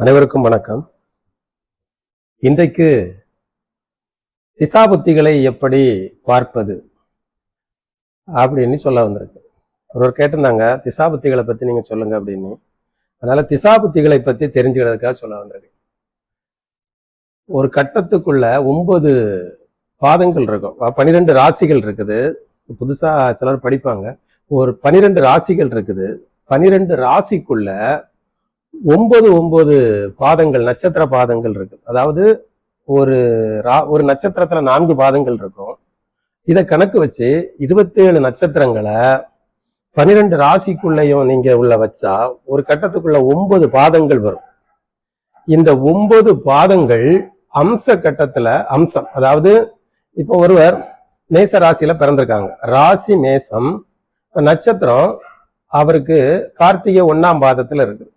அனைவருக்கும் வணக்கம். இன்றைக்கு திசாபுத்திகளை எப்படி பார்ப்பது அப்படின்னு சொல்ல வந்திருக்கு. ஒருவர் கேட்டிருந்தாங்க திசாபுத்திகளை பத்தி நீங்க சொல்லுங்க அப்படின்னு. அதனால திசாபுத்திகளை பத்தி தெரிஞ்சுக்கிறதுக்காக சொல்ல வந்திருக்கு. ஒரு கட்டத்துக்குள்ள ஒன்பது பாதங்கள் இருக்கும். பன்னிரெண்டு ராசிகள் இருக்குது. புதுசா சிலர் படிப்பாங்க. ஒரு பனிரெண்டு ராசிகள் இருக்குது. பனிரெண்டு ராசிக்குள்ள ஒன்பது ஒன்பது பாதங்கள் நட்சத்திர பாதங்கள் இருக்கு. அதாவது ஒரு ரா- ஒரு நட்சத்திரத்துல நான்கு பாதங்கள் இருக்கும். இதை கணக்கு வச்சு இருபத்தேழு நட்சத்திரங்களை பன்னிரெண்டு ராசிக்குள்ளேயும் நீங்க உள்ள வச்சா ஒரு கட்டத்துக்குள்ள ஒன்பது பாதங்கள் வரும். இந்த ஒன்பது பாதங்கள் அம்ச கட்டத்துல அம்சம். அதாவது இப்போ ஒருவர் மேச ராசியில பிறந்திருக்காங்க. ராசி மேசம் நட்சத்திரம் அவருக்கு கார்த்திகை ஒண்ணாம் பாதத்துல இருக்கு.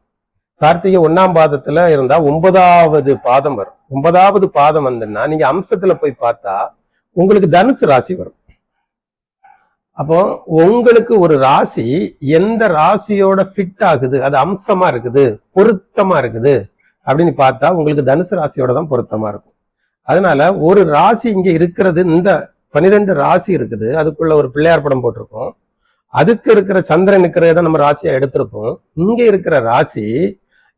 கார்த்திகை ஒண்ணாம் பாதத்துல இருந்தா ஒன்பதாவது பாதம் வரும். ஒன்பதாவது பாதம் வந்துன்னா நீங்க அம்சத்துல போய் பார்த்தா உங்களுக்கு தனுசு ராசி வரும். அப்போ உங்களுக்கு ஒரு ராசி எந்த ராசியோட ஃபிட் ஆகுது? அது அம்சமா இருக்குது பொருத்தமா இருக்குது அப்படின்னு பார்த்தா உங்களுக்கு தனுசு ராசியோட தான் பொருத்தமா இருக்கும். அதனால ஒரு ராசி இங்க இருக்கிறது இந்த பனிரெண்டு ராசி இருக்குது அதுக்குள்ள ஒரு பிள்ளையார் படம் போட்டிருக்கோம். அதுக்கு இருக்கிற சந்திரன் இருக்கிறத நம்ம ராசியா எடுத்திருப்போம். இங்க இருக்கிற ராசி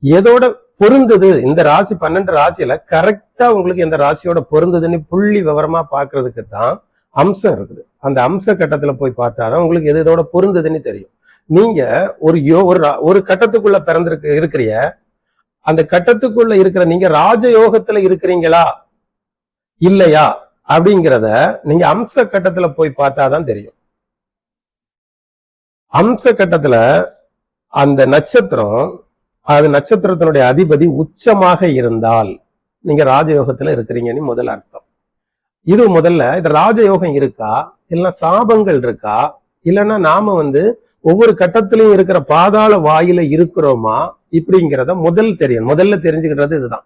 எதோட பொருந்தது? இந்த ராசி பன்னெண்டு ராசியில கரெக்டா உங்களுக்கு எந்த ராசியோட பொருந்ததுன்னு புள்ளி விவரமா பாக்குறதுக்கு தான் அம்சம் இருக்குது. அந்த அம்ச கட்டத்துல போய் பார்த்தாதான் உங்களுக்கு எது இதோட பொருந்ததுன்னு தெரியும். நீங்க ஒரு யோ ஒரு ஒரு கட்டத்துக்குள்ள பிறந்திருக்கு இருக்கிறிய அந்த கட்டத்துக்குள்ள இருக்கிற நீங்க ராஜயோகத்துல இருக்கிறீங்களா? இல்லையா? அப்படிங்கிறத நீங்க அம்ச கட்டத்துல போய் பார்த்தாதான் தெரியும். அம்ச கட்டத்துல அந்த நட்சத்திரம் அது நட்சத்திரத்தினுடைய அதிபதி உச்சமாக இருந்தால் நீங்க ராஜயோகத்துல இருக்கிறீங்கன்னு முதல் அர்த்தம். இது முதல்ல இந்த ராஜயோகம் இருக்கா? இல்லைன்னா சாபங்கள் இருக்கா? இல்லைன்னா நாம வந்து ஒவ்வொரு கட்டத்திலையும் இருக்கிற பாதாள வாயில இருக்கிறோமா? இப்படிங்கிறத முதல் தெரியும் முதல்ல தெரிஞ்சுக்கிறது இதுதான்.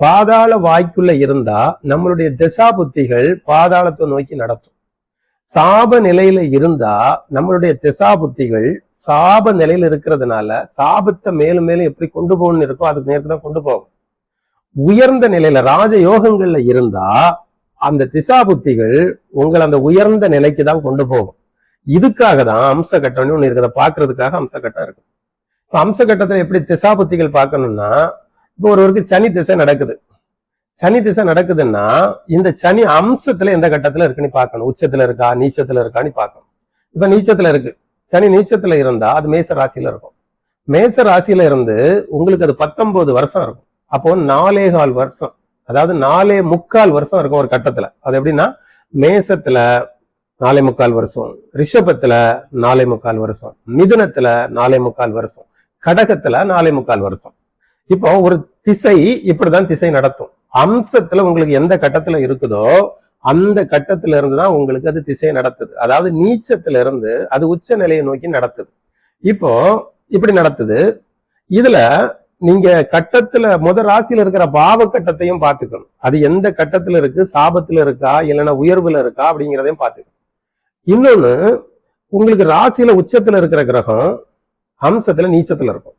பாதாள வாய்க்குள்ள இருந்தா நம்மளுடைய திசா புத்திகள் பாதாளத்தை நோக்கி நடத்தும். சாப நிலையில இருந்தா நம்மளுடைய திசா புத்திகள் சாப நிலையில இருக்கிறதுனால சாபத்தை மேலும் மேலும் எப்படி கொண்டு போகணும்னு இருக்கோ அதுக்கு நேரத்துல தான் கொண்டு போகும். உயர்ந்த நிலையில ராஜ யோகங்கள்ல இருந்தா அந்த திசா புத்திகள் உங்களை அந்த உயர்ந்த நிலைக்கு தான் கொண்டு போகும். இதுக்காக தான் அம்ச கட்டம்னு ஒண்ணு இருக்கிறத பாக்குறதுக்காக அம்ச கட்டம் இருக்கு இப்ப அம்ச கட்டத்துல எப்படி திசா புத்திகள் பார்க்கணும்னா இப்போ ஒருவருக்கு சனி திசை நடக்குது. சனி திசை நடக்குதுன்னா இந்த சனி அம்சத்துல எந்த கட்டத்துல இருக்குன்னு பார்க்கணும். உச்சத்துல இருக்கா நீச்சத்துல இருக்கான்னு பார்க்கணும். இப்ப நீச்சத்துல இருக்கு. சனி நீச்சத்துல இருந்தா அது மேச ராசியில இருக்கும். மேச ராசியில இருந்து உங்களுக்கு அது பத்தொன்பது வருஷம் இருக்கும். அப்போ நாலே கால் வருஷம் அதாவது நாலே முக்கால் வருஷம் இருக்கும் ஒரு கட்டத்துல. அது எப்படின்னா மேசத்துல நாலே முக்கால் வருஷம் ரிஷபத்துல நாலே முக்கால் வருஷம் மிதுனத்துல நாலே முக்கால் வருஷம் கடகத்துல நாலே முக்கால் வருஷம். இப்போ ஒரு திசை இப்படிதான் திசை நடத்தும். அம்சத்துல உங்களுக்கு எந்த கட்டத்துல இருக்குதோ அந்த கட்டத்துல இருந்து தான் உங்களுக்கு அது திசை நடத்துது. அதாவது நீச்சத்துல இருந்து அது உச்ச நிலையை நோக்கி நடத்துது. இப்போ இப்படி நடத்துது. இதுல நீங்க கட்டத்துல முத ராசியில இருக்கிற பாவ கட்டத்தையும் பார்த்துக்கணும். அது எந்த கட்டத்துல இருக்கு? சாபத்துல இருக்கா? இல்லைன்னா உயர்வுல இருக்கா? அப்படிங்கிறதையும் பார்த்துக்கணும். இன்னொன்னு உங்களுக்கு ராசியில உச்சத்துல இருக்கிற கிரகம் அம்சத்துல நீச்சத்துல இருக்கும்.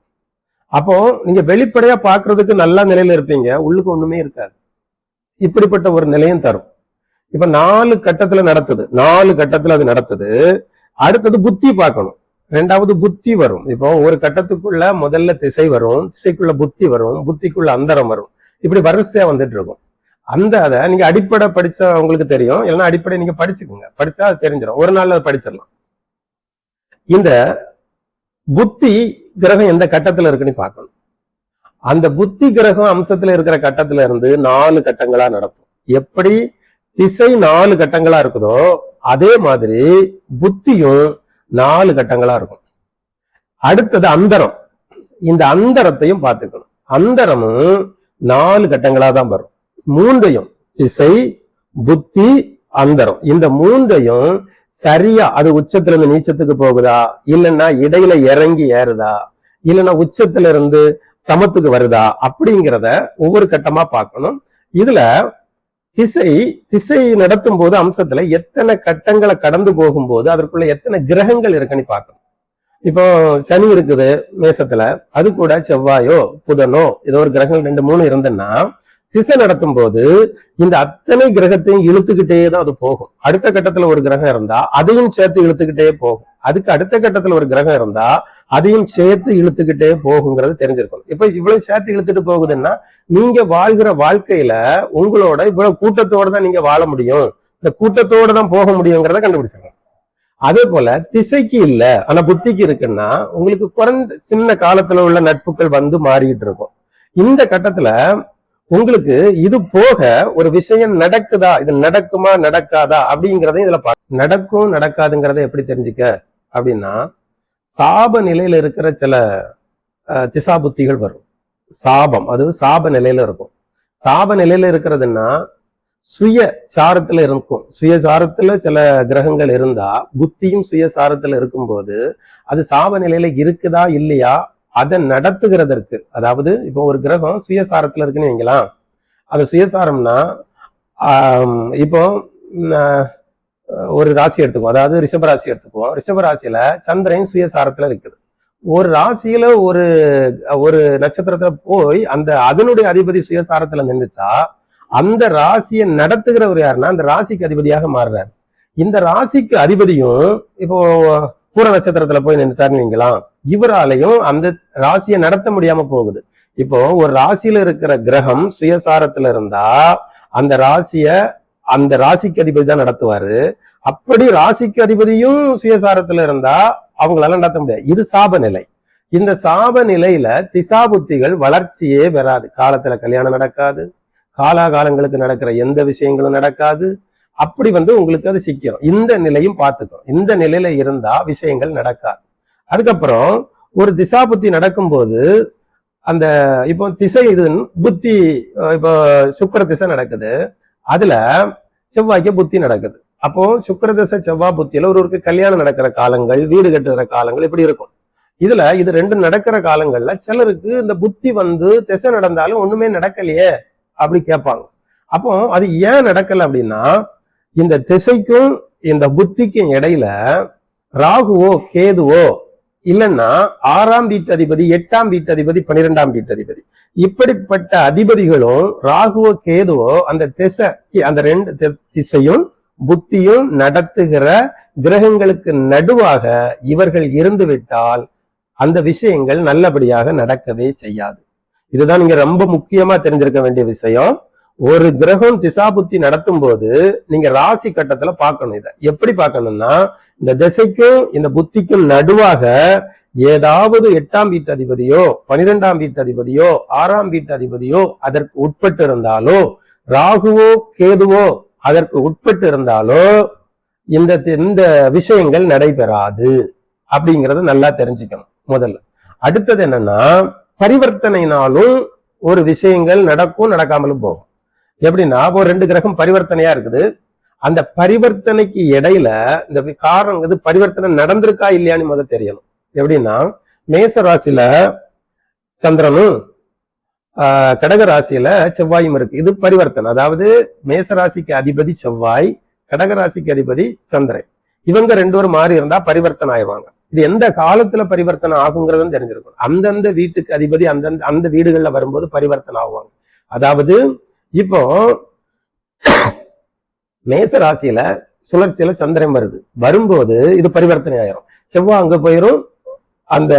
அப்போ நீங்க வெளிப்படையா பாக்குறதுக்கு நல்ல நிலையில இருப்பீங்க. உள்ளுக்கு ஒண்ணுமே இருக்காது. இப்படிப்பட்ட ஒரு நிலையும் தரும். இப்ப நாலு கட்டத்துல நடத்துது. நாலு கட்டத்துல அது நடத்துது. அடுத்தது புத்தி பார்க்கணும். ரெண்டாவது புத்தி வரும். இப்போ ஒரு கட்டத்துக்குள்ள முதல்ல திசை வரும் திசைக்குள்ள புத்தி வரும் புத்திக்குள்ள அந்தரம் வரும். இப்படி வரிசையா வந்துட்டு இருக்கும். அந்த அதை நீங்க அடிப்படை படிச்சா உங்களுக்கு தெரியும். இல்லைன்னா அடிப்படை நீங்க படிச்சுக்கோங்க. படிச்சா அது தெரிஞ்சிடும் ஒரு நாள் அதை படிச்சிடலாம். இந்த புத்தி கிரகம் எந்த கட்டத்துல இருக்குன்னு பார்க்கணும். அந்த புத்தி கிரகம் அம்சத்துல இருக்கிற கட்டத்துல இருந்து நாலு கட்டங்களா நடத்தும். எப்படி? திசை நாலு கட்டங்களா இருக்குதோ அதே மாதிரி புத்தியும் நாலு கட்டங்களா இருக்கும். அடுத்தது அந்தரம். இந்த அந்தரத்தையும் பார்த்துக்கணும். அந்தரமும் நாலு கட்டங்களா தான் வரும். மூன்றையும் திசை புத்தி அந்தரம். இந்த மூன்றையும் சரியா அது உச்சத்துல இருந்து நீச்சத்துக்கு போகுதா? இல்லைன்னா இடையில இறங்கி ஏறுதா? இல்லைன்னா உச்சத்துல இருந்து சமத்துக்கு வருதா? அப்படிங்கிறத ஒவ்வொரு கட்டமா பார்க்கணும். இதுல திசை திசை நடத்தும் போது அம்சத்துல எத்தனை கட்டங்களை கடந்து போகும்போது அதற்குள்ள எத்தனை கிரகங்கள் இருக்குன்னு பார்க்கணும். இப்போ சனி இருக்குது மேசத்துல அது கூட செவ்வாயோ புதனோ ஏதோ ஒரு கிரகங்கள் ரெண்டு மூணு இருந்ததுன்னா திசை நடத்தும் போது இந்த அத்தனை கிரகத்தையும் இழுத்துக்கிட்டே தான் அது போகும். அடுத்த கட்டத்துல ஒரு கிரகம் இருந்தா அதையும் சேர்த்து இழுத்துக்கிட்டே போகும். அதுக்கு அடுத்த கட்டத்துல ஒரு கிரகம் இருந்தா அதையும் சேர்த்து இழுத்துக்கிட்டே போகுங்கிறது தெரிஞ்சிருக்கணும். இப்ப இவ்வளவு சேர்த்து இழுத்துட்டு போகுதுன்னா நீங்க வாழ்கிற வாழ்க்கையில உங்களோட இவ்வளவு கூட்டத்தோட தான் நீங்க வாழ முடியும். இந்த கூட்டத்தோட தான் போக முடியுங்கிறத கண்டுபிடிச்சிருக்கோம் அதே போல திசைக்கு இல்ல ஆனா புத்திக்கு இருக்குன்னா உங்களுக்கு குறைந்த சின்ன காலத்துல உள்ள நட்புகள் வந்து மாறிட்டு இருக்கும். இந்த கட்டத்துல உங்களுக்கு இது போக ஒரு விஷயம் நடக்குதா இது நடக்குமா நடக்காதா அப்படிங்கிறதையும் இதுல நடக்கும் நடக்காதுங்கிறத எப்படி தெரிஞ்சுக்க? அப்படின்னா சாப நிலையில் இருக்கிற சில திசா புத்திகள் வரும். சாபம் அது சாப நிலையில இருக்கும். சாப நிலையில இருக்கிறதுன்னா சுய சாரத்துல இருக்கும். சுய சாரத்துல சில கிரகங்கள் இருந்தா புத்தியும் சுய சாரத்துல இருக்கும்போது அது சாப நிலையில இருக்குதா இல்லையா அதை நடத்துகிறதற்கு அதாவது இப்போ ஒரு கிரகம் சுயசாரத்துல இருக்குன்னு வைங்களா அது சுயசாரம்னா இப்போ ஒரு ராசி எடுத்துக்குவோம். அதாவது ரிஷப ராசி எடுத்துக்குவோம். ரிஷப ராசியில சந்திரன் சுயசாரத்துல இருக்குது ஒரு ராசியில ஒரு ஒரு நட்சத்திரத்துல போய் அந்த அதனுடைய அதிபதி சுயசாரத்துல நின்றுச்சா அந்த ராசியை நடத்துகிறவர் யாருன்னா அந்த ராசிக்கு அதிபதியாக மாறுறாரு. இந்த ராசிக்கு அதிபதியும் இப்போ பூர நட்சத்திரத்துல போய் நின்றுட்டாருன்னு வைங்களாம் இவராலையும் அந்த ராசியை நடத்த முடியாம போகுது. இப்போ ஒரு ராசியில இருக்கிற கிரகம் சுயசாரத்துல இருந்தா அந்த ராசிய அந்த ராசிக்கு அதிபதி தான் நடத்துவாரு. அப்படி ராசிக்கு அதிபதியும் சுயசாரத்துல இருந்தா அவங்களால நடத்த முடியாது. இது சாப நிலை இந்த சாப நிலையில திசா புத்திகள் வளர்ச்சியே பெறாது காலத்துல கல்யாணம் நடக்காது. காலாகாலங்களுக்கு நடக்கிற எந்த விஷயங்களும் நடக்காது. அப்படி வந்து உங்களுக்கு அது சிக்கிறோம் இந்த நிலையும் பார்த்துக்கணும். இந்த நிலையில இருந்தா விஷயங்கள் நடக்காது. அதுக்கப்புறம் ஒரு திசா புத்தி நடக்கும்போது அந்த இப்போ திசை இது புத்தி இப்போ சுக்கர திசை நடக்குது. அதுல செவ்வாய்க்கு புத்தி நடக்குது. அப்போ சுக்கரதசை செவ்வாய் புத்தியில ஒருவருக்கு கல்யாணம் நடக்கிற காலங்கள் வீடு கட்டுற காலங்கள் இப்படி இருக்கும். இதுல இது ரெண்டு நடக்கிற காலங்கள்ல சிலருக்கு இந்த புத்தி வந்து திசை நடந்தாலும் ஒண்ணுமே நடக்கலையே அப்படி கேட்பாங்க. அப்போ அது ஏன் நடக்கல அப்படின்னா இந்த திசைக்கும் இந்த புத்திக்கும் இடையில ராகுவோ கேதுவோ இல்லைன்னா ஆறாம் வீட்டு அதிபதி எட்டாம் வீட்டு அதிபதி பன்னிரெண்டாம் வீட்டு அதிபதி இப்படிப்பட்ட அதிபதிகளும் ராகுவோ கேதுவோ அந்த திசை அந்த ரெண்டு தி- திசையும் புத்தியும் நடத்துகிற கிரகங்களுக்கு நடுவாக இவர்கள் இருந்து விட்டால் அந்த விஷயங்கள் நல்லபடியாக நடக்கவே செய்யாது. இதுதான் இங்க ரொம்ப முக்கியமா தெரிஞ்சிருக்க வேண்டிய விஷயம். ஒரு கிரகம் திசாபுத்தி நடத்தும் போது நீங்க ராசி கட்டத்துல பார்க்கணும் இதை. எப்படி பார்க்கணும்னா இந்த திசைக்கும் இந்த புத்திக்கும் நடுவாக ஏதாவது எட்டாம் வீட்டு அதிபதியோ பனிரெண்டாம் வீட்டு அதிபதியோ ஆறாம் வீட்டு அதிபதியோ அதற்கு உட்பட்டு இருந்தாலோ ராகுவோ கேதுவோ அதற்கு உட்பட்டு இருந்தாலோ இந்த இந்த விஷயங்கள் நடைபெறாது அப்படிங்கறத நல்லா தெரிஞ்சுக்கணும் முதல்ல. அடுத்தது என்னன்னா பரிவர்த்தனைனாலும் ஒரு விஷயங்கள் நடக்கும் நடக்காமலும் போகும். எப்படின்னா இப்போ ரெண்டு கிரகம் பரிவர்த்தனையா இருக்குது. அந்த பரிவர்த்தனைக்கு இடையில இந்த காரணங்கிறது காரணம் இது பரிவர்த்தனை நடந்திருக்கா இல்லையான்னு முதல் தெரியணும். எப்படின்னா மேச ராசியில சந்திரனும் ஆஹ், கடக ராசியில செவ்வாயும் இருக்கு. இது பரிவர்த்தனை. அதாவது மேச ராசிக்கு அதிபதி செவ்வாய் கடக ராசிக்கு அதிபதி சந்திரன். இவங்க ரெண்டு பேரும் மாறி இருந்தா பரிவர்த்தனை ஆயிடுவாங்க. இது எந்த காலத்துல பரிவர்த்தனை ஆகுங்கிறதும் தெரிஞ்சிருக்கும். அந்தந்த வீட்டுக்கு அதிபதி அந்தந்த அந்த வீடுகள்ல வரும்போது பரிவர்த்தனை ஆகுவாங்க. அதாவது இப்போ மேச ராசியில சுழற்சியில சந்திரன் வருது. வரும்போது இது பரிவர்த்தனை ஆயிரும். செவ்வாய் அங்க போயிரும் அந்த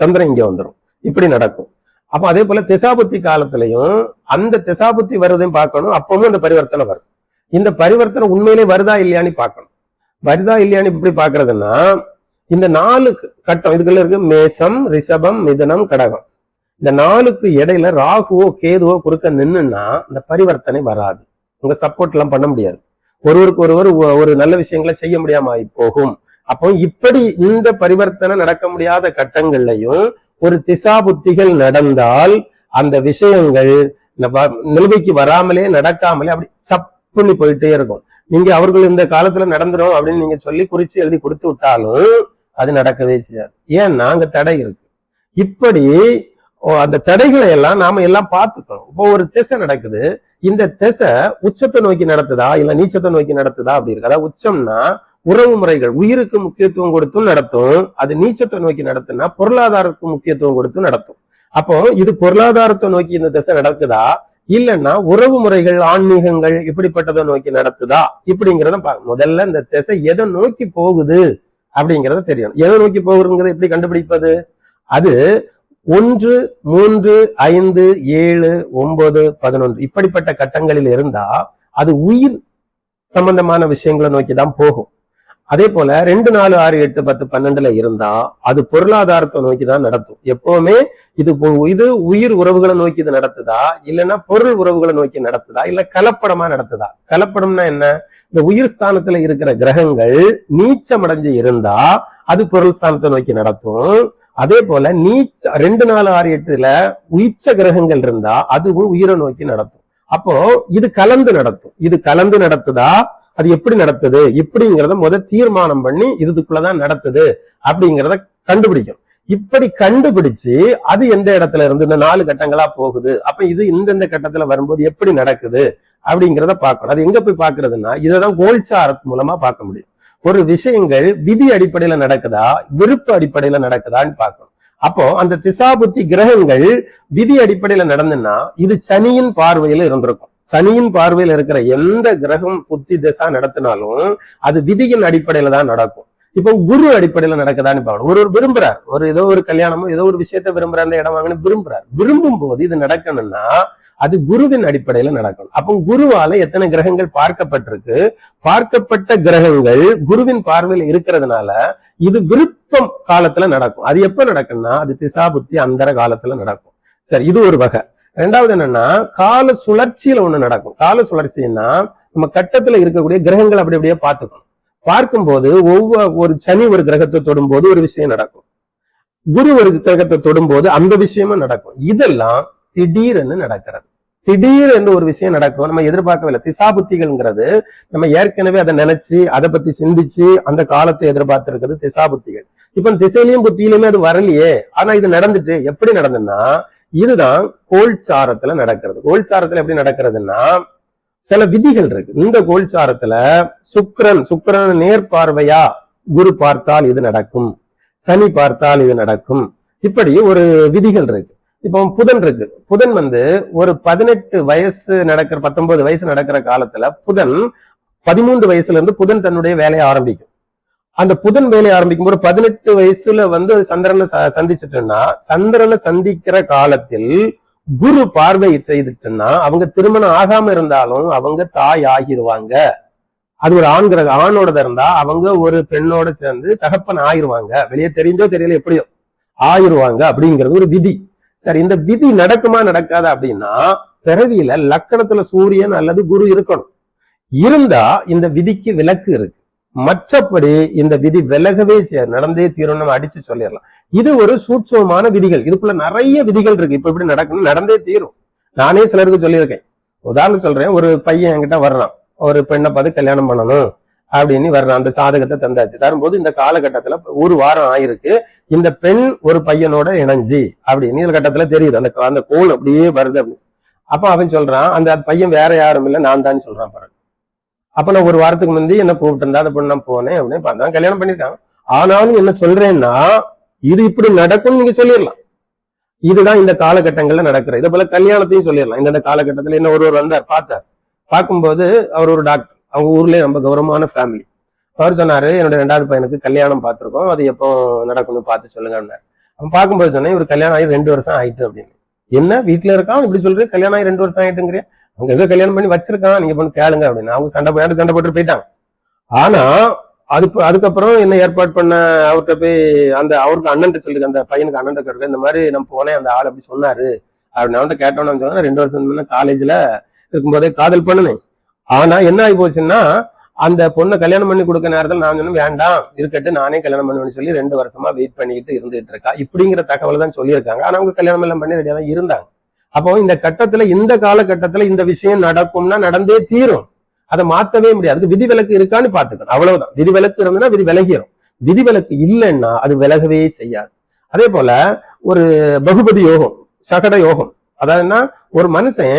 சந்திரன் இங்க வந்துரும். இப்படி நடக்கும். அப்ப அதே போல திசாபுத்தி காலத்திலையும் அந்த திசாபுத்தி வருதையும் பார்க்கணும். அப்பவும் அந்த பரிவர்த்தனை வரும். இந்த பரிவர்த்தனை உண்மையிலே வருதா இல்லையான்னு பார்க்கணும். வருதா இல்லையான்னு இப்படி பாக்குறதுன்னா இந்த நாலு கட்டம் இதுக்குள்ள இருக்கு மேசம் ரிஷபம் மிதனம் கடகம். இந்த நாளுக்கு இடையில ராகுவோ கேதுவோ குறுக்க நின்னுன்னா இந்த பரிவர்த்தனை வராது. உங்க சப்போர்ட் எல்லாம் பண்ண முடியாது. ஒருவருக்கு ஒருவர் ஒ- ஒரு நல்ல விஷயங்களை செய்ய முடியாம போகும். அப்போ இப்படி இந்த பரிவர்த்தனை நடக்க முடியாத கட்டங்கள்லையும் ஒரு திசா புத்திகள் நடந்தால் அந்த விஷயங்கள் நிலுவைக்கு வராமலே நடக்காமலே அப்படி சப்புன்னு போயிட்டே இருக்கும். நீங்க அவர்கள் இந்த காலத்துல நடந்துரும் அப்படின்னு நீங்க சொல்லி குறிச்சு எழுதி கொடுத்து விட்டாலும் அது நடக்கவே செய்யாது. ஏன் நாங்க தடை இருக்கு. இப்படி அந்த தடைகளை எல்லாம் நாம எல்லாம் பார்த்துக்கணும். இப்போ ஒரு திசை நடக்குது. இந்த திசை உச்சத்தை நோக்கி நடத்துதா இல்ல நீச்சத்தை நோக்கி நடத்துதா அப்படி இருக்கு. அதாவது உச்சம்னா உறவு முறைகள் உயிருக்கு முக்கியத்துவம் கொடுத்தும் நடத்தும். அது நீச்சத்தை நோக்கி நடத்துனா பொருளாதாரத்துக்கு முக்கியத்துவம் கொடுத்தும் நடத்தும். அப்போ இது பொருளாதாரத்தை நோக்கி இந்த திசை நடக்குதா? இல்லைன்னா உறவு முறைகள் ஆன்மீகங்கள் இப்படிப்பட்டதை நோக்கி நடத்துதா? இப்படிங்கிறத முதல்ல இந்த திசை எதை நோக்கி போகுது அப்படிங்கறத தெரியணும். எதை நோக்கி போகுதுங்கிறத எப்படி கண்டுபிடிப்பது? அது ஒன்று மூன்று ஐந்து ஏழு ஒன்பது பதினொன்று. இப்படிப்பட்ட கட்டங்களில் இருந்தா அது உயிர் சம்பந்தமான விஷயங்களை நோக்கி தான் போகும். அதே போல ரெண்டு நாலு ஆறு எட்டு பத்து பன்னெண்டுல இருந்தா அது பொருளாதாரத்தை நோக்கி தான் நடத்தும். எப்பவுமே இது இது உயிர் உறவுகளை நோக்கி இது நடத்துதா? இல்லைன்னா பொருள் உறவுகளை நோக்கி நடத்துதா? இல்ல கலப்படமா நடத்துதா? கலப்படம்னா என்ன? இந்த உயிர் ஸ்தானத்துல இருக்கிற கிரகங்கள் நீச்சம் அடைஞ்சு இருந்தா அது பொருள் ஸ்தானத்தை நோக்கி நடத்தும். அதே போல நீச்ச ரெண்டு நாலு ஆறு எட்டுல உயிர்ச்ச கிரகங்கள் இருந்தா அதுவும் உயிரை நோக்கி நடத்தும். அப்போ இது கலந்து நடத்தும். இது கலந்து நடத்துதா? அது எப்படி நடத்துது? இப்படிங்கிறத முத தீர்மானம் பண்ணி இதுக்குள்ளதான் நடத்துது அப்படிங்கிறத கண்டுபிடிக்கும் இப்படி கண்டுபிடிச்சு அது எந்த இடத்துல இருந்து இந்த நாலு கட்டங்களா போகுது? அப்ப இது இந்தந்த கட்டத்துல வரும்போது எப்படி நடக்குது அப்படிங்கிறத பார்க்கணும். அது எங்க போய் பார்க்கிறதுன்னா இதைதான் கோல்சாரத் மூலமா பார்க்க முடியும். ஒரு விஷயங்கள் விதி அடிப்படையில நடக்குதா விருப்ப அடிப்படையில நடக்குதான்னு பார்க்கணும். அப்போ அந்த திசாபுத்தி கிரகங்கள் விதி அடிப்படையில நடந்துன்னா இது சனியின் பார்வையில இருந்திருக்கும். சனியின் பார்வையில இருக்கிற எந்த கிரகம் புத்தி திசா நடத்தினாலும் அது விதியின் அடிப்படையில தான் நடக்கும். இப்போ குரு அடிப்படையில நடக்குதான்னு பார்க்கணும். ஒரு ஒரு விரும்புறார். ஒரு ஏதோ ஒரு கல்யாணமோ ஏதோ ஒரு விஷயத்த விரும்புற அந்த இடம் வாங்கணும் விரும்புறார். விரும்பும் போது இது நடக்கணும்னா அது குருவின் அடிப்படையில நடக்கணும் அப்போ குருவால எத்தனை கிரகங்கள் பார்க்கப்பட்டிருக்கு? பார்க்கப்பட்ட கிரகங்கள் குருவின் பார்வையில் இருக்கிறதுனால இது விருப்பம் காலத்துல நடக்கும். அது எப்ப நடக்கும்னா அது திசா புத்தி அந்தர காலத்துல நடக்கும். சரி இது ஒரு வகை. ரெண்டாவது என்னன்னா கால சுழற்சியில ஒண்ணு நடக்கும். கால சுழற்சின்னா நம்ம கட்டத்துல இருக்கக்கூடிய கிரகங்கள் அப்படி அப்படியே பார்த்துக்கணும். பார்க்கும்போது ஒவ்வொரு ஒரு சனி ஒரு கிரகத்தை தொடும்போது ஒரு விஷயம் நடக்கும். குரு ஒரு கிரகத்தை தொடும்போது அந்த விஷயமும் நடக்கும். இதெல்லாம் திடீர்னு நடக்கிறது. திடீர் என்று ஒரு விஷயம் நடக்கும். நம்ம எதிர்பார்க்கவில்லை திசாபுத்திகள்ங்கிறது நம்ம ஏற்கனவே அதை நினைச்சு அதை பத்தி சிந்திச்சு அந்த காலத்தை எதிர்பார்த்திருக்கிறது திசாபுத்திகள் இப்ப திசையிலையும் புத்தியிலுமே அது வரலையே. ஆனா இது நடந்துட்டு எப்படி நடந்ததுன்னா இதுதான் கோல்சாரத்துல நடக்கிறது. கோல்சாரத்துல எப்படி நடக்கிறதுன்னா சில விதிகள் இருக்கு. இந்த கோல்சாரத்துல சுக்ரன் நேர் நேர்பார்வையா குரு பார்த்தால் இது நடக்கும். சனி பார்த்தால் இது நடக்கும். இப்படி ஒரு விதிகள் இருக்கு. இப்போ புதன் இருக்கு. புதன் வந்து ஒரு பதினெட்டு வயசு நடக்கிற பத்தொன்பது வயசு நடக்கிற காலத்துல புதன் பதிமூன்று வயசுல இருந்து புதன் தன்னுடைய வேலையை ஆரம்பிக்கும். அந்த புதன் வேலையை ஆரம்பிக்கும் போது பதினெட்டு வயசுல வந்து சந்திரனை சந்திச்சிட்டுன்னா சந்திரனை சந்திக்கிற காலத்தில் குரு பார்வை செய்துட்டுன்னா அவங்க திருமணம் ஆகாம இருந்தாலும் அவங்க தாய் ஆகிருவாங்க. அது ஒரு ஆண் கிரக ஆணோட இருந்தா அவங்க ஒரு பெண்ணோட சேர்ந்து தகப்பன் ஆயிருவாங்க வெளியே தெரிஞ்சோ தெரியல எப்படியோ ஆயிருவாங்க அப்படிங்கிறது ஒரு விதி. சரி இந்த விதி நடக்குமா நடக்காதா அப்படின்னா பிறவியில லக்கணத்துல சூரியன் அல்லது குரு இருக்கணும். இருந்தா இந்த விதிக்கு விலக்கு இருக்கு. மற்றபடி இந்த விதி விலகவே நடந்தே தீரும் நம்ம அடிச்சு சொல்லிடலாம். இது ஒரு சூட்சமான விதிகள். இதுக்குள்ள நிறைய விதிகள் இருக்கு. இப்ப இப்படி நடக்கணும் நடந்தே தீரும். நானே சிலருக்கு சொல்லியிருக்கேன். உதாரணம் சொல்றேன். ஒரு பையன் என்கிட்ட வர்றான். ஒரு பெண்ணை பார்த்து கல்யாணம் பண்ணணும். அப்படின்னு வர்றான் அந்த சாதகத்தை தந்தாச்சு. தரும்போது இந்த காலகட்டத்துல ஒரு வாரம் ஆயிருக்கு. இந்த பெண் ஒரு பையனோட இணைஞ்சி அப்படின்னு இந்த கட்டத்துல தெரியுது. அந்த அந்த கோல் அப்படியே வருது அப்படின்னு. அப்ப அவன் சொல்றான் அந்த பையன் வேற யாரும் இல்ல நான் தான் சொல்றான் பாருங்க. அப்ப நான் ஒரு வாரத்துக்கு முந்தி என்ன கூப்பிட்டு இருந்தா அந்த பொண்ணு நான் போனேன் அப்படின்னு பார்த்தா கல்யாணம் பண்ணிட்டாங்க. ஆனாலும் என்ன சொல்றேன்னா இது இப்படி நடக்கும்னு நீங்க சொல்லிடலாம். இதுதான் இந்த காலகட்டங்கள்ல நடக்கிற இதே போல கல்யாணத்தையும் சொல்லிடலாம். இந்த காலகட்டத்துல என்ன ஒருவர் வந்தார் பார்த்தார். பார்க்கும்போது அவர் ஒரு டாக்டர் அவங்க ஊர்லயே ரொம்ப கௌரவமான ஃபேமிலி அவர் சொன்னாரு என்னோட ரெண்டாவது பையனுக்கு கல்யாணம் பார்த்திருக்கோம். அது எப்போ நடக்கும்னு பார்த்து சொல்லுங்கன்னாரு அவன் பார்க்கும்போது சொன்னேன் இவர் கல்யாணம் ஆகி ரெண்டு வருஷம் ஆயிட்டு அப்படின்னு. என்ன? வீட்டுல இருக்கான் இப்படி சொல்றேன் கல்யாணம் ஆகி ரெண்டு வருஷம் ஆயிட்டுங்கிறிய? அவங்க எங்க கல்யாணம் பண்ணி வச்சிருக்கான். நீங்க பண்ணி கேளுங்க அப்படின்னு. அவங்க சண்டை போய் சண்டை போட்டு போயிட்டாங்க. ஆனா அது அதுக்கப்புறம் என்ன ஏற்பாடு பண்ண அவர்கிட்ட போய் அந்த அவருக்கு அண்ணன் சொல்லுங்க அந்த பையனுக்கு அண்ணன் கேட்டு இந்த மாதிரி நம்ம போனேன் அந்த ஆள் அப்படி சொன்னாரு அப்படின்னு அவன்கிட்ட கேட்டோன்னு சொன்னா ரெண்டு வருஷம் காலேஜ்ல இருக்கும்போதே காதல் பண்ணுனேன். ஆனா என்ன ஆகி போச்சுன்னா அந்த பொண்ணை கல்யாணம் பண்ணி கொடுக்க நேரத்தில் நான் சொன்னேன் வேண்டாம் இருக்கட்டு நானே கல்யாணம் பண்ணுவேன்னு சொல்லி ரெண்டு வருஷமா வெயிட் பண்ணிக்கிட்டு இருந்துட்டு இருக்கா. இப்படிங்கிற தகவல் தான் சொல்லியிருக்காங்க. ஆனா அவங்க கல்யாணம் எல்லாம் பண்ணி ரெடியா தான் இருந்தாங்க. அப்போ இந்த கட்டத்துல இந்த காலகட்டத்துல இந்த விஷயம் நடக்கும்னா நடந்தே தீரும். அதை மாத்தவே முடியாது. அதுக்கு விதிவிலக்கு இருக்கான்னு பாத்துக்கணும் அவ்வளவுதான். விதிவிலக்கு இருந்ததுன்னா விதி விலகிரும். விதிவிலக்கு இல்லைன்னா அது விலகவே செய்யாது. அதே போல ஒரு பகுபதி யோகம் சகட யோகம். அதாவதுன்னா ஒரு மனுஷன்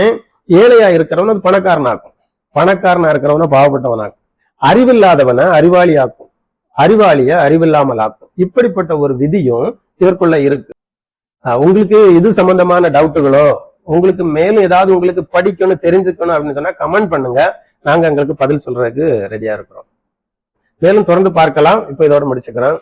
ஏழையா இருக்கிறவன் அது பணக்காரனாகும். பணக்காரனா இருக்கிறவன பாவப்பட்டவனாக்கும். அறிவில்லாதவனை அறிவாளியாக்கும். அறிவாளிய அறிவில்லாமல் ஆக்கும் இப்படிப்பட்ட ஒரு விதியும் இதற்குள்ள இருக்கு. உங்களுக்கு இது சம்பந்தமான டவுட்டுகளோ உங்களுக்கு மேலும் ஏதாவது உங்களுக்கு படிக்கணும் தெரிஞ்சுக்கணும் அப்படின்னு சொன்னா கமெண்ட் பண்ணுங்க. நாங்க எங்களுக்கு பதில் சொல்றதுக்கு ரெடியா இருக்கிறோம். மேலும் தொடர்ந்து பார்க்கலாம். இப்போ இதோட முடிச்சுக்கிறோம்